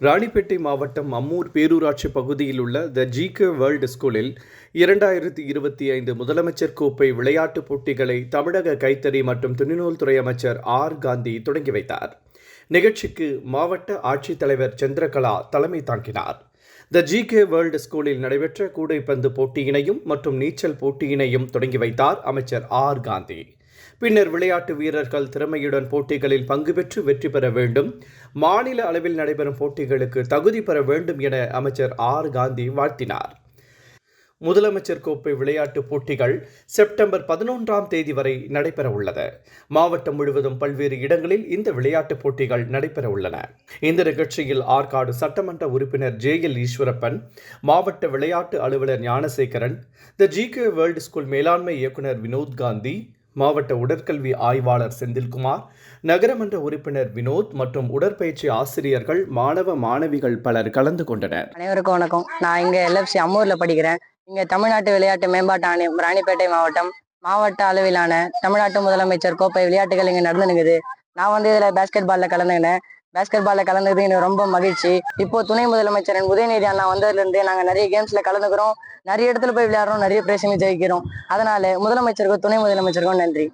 ராணிப்பேட்டை மாவட்டம் அம்மூர் பேரூராட்சி பகுதியில் உள்ள த ஜிகே வேர்ல்டு ஸ்கூலில் இரண்டாயிரத்தி இருபத்தி ஐந்து முதலமைச்சர் கோப்பை விளையாட்டுப் போட்டிகளை தமிழக கைத்தறி மற்றும் துணிநூல் துறை அமைச்சர் ஆர் காந்தி தொடங்கி வைத்தார். நிகழ்ச்சிக்கு மாவட்ட ஆட்சித்தலைவர் சந்திரகலா தலைமை தாங்கினார். த ஜிகே வேர்ல்டு ஸ்கூலில் நடைபெற்ற கூடைப்பந்து போட்டியினையும் மற்றும் நீச்சல் போட்டியினையும் தொடங்கி வைத்தார் அமைச்சர் ஆர் காந்தி. பின்னர் விளையாட்டு வீரர்கள் திறமையுடன் போட்டிகளில் பங்கு பெற்று வெற்றி பெற வேண்டும். மாநில அளவில் நடைபெறும் போட்டிகளுக்கு தகுதி பெற வேண்டும் என அமைச்சர் ஆர். காந்தி வாழ்த்தினார். முதலமைச்சர் கோப்பை விளையாட்டுப் போட்டிகள் செப்டம்பர் பதினொன்றாம் தேதி வரை நடைபெற உள்ளது. மாவட்டம் முழுவதும் பல்வேறு இடங்களில் இந்த விளையாட்டுப் போட்டிகள் நடைபெற உள்ளன. இந்த நிகழ்ச்சியில் ஆற்காடு சட்டமன்ற உறுப்பினர் ஜே. எல். ஈஸ்வரப்பன் மாவட்ட விளையாட்டு அலுவலர் Gnanasekaran the G K world school மேலாண்மை இயக்குனர் வினோத் காந்தி மாவட்ட உடற்கல்வி ஆய்வாளர் செந்தில்குமார் நகரமன்ற உறுப்பினர் வினோத் மற்றும் உடற்பயிற்சி ஆசிரியர்கள் மாணவ மாணவிகள் பலர் கலந்து கொண்டனர். அனைவருக்கும் வணக்கம். நான் இங்கே எல்எஃப்சி அம்மூர்ல படிக்கிறேன். இங்கே தமிழ்நாட்டு விளையாட்டு மேம்பாட்டு ஆணையம் ராணிப்பேட்டை மாவட்டம். மாவட்ட அளவிலான தமிழ்நாட்டு முதலமைச்சர் கோப்பை விளையாட்டுகள் இங்கே நடந்துனுங்குது நான் வந்து இதில் பேஸ்கெட் பாலில் கலந்துக்கினேன். பேஸ்கெட் பால்ல கலந்துக்கிறது எனக்கு ரொம்ப மகிழ்ச்சி. இப்போ துணை முதலமைச்சர் உதயநிதி அண்ணா வந்ததுலேருந்து நாங்கள் நிறைய கேம்ஸில் கலந்துக்கிறோம். நிறைய இடத்துல போய் விளையாடுறோம். நிறைய பிரச்சனை ஜெயிக்கிறோம். அதனால முதலமைச்சருக்கும் துணை முதலமைச்சருக்கும் நன்றி.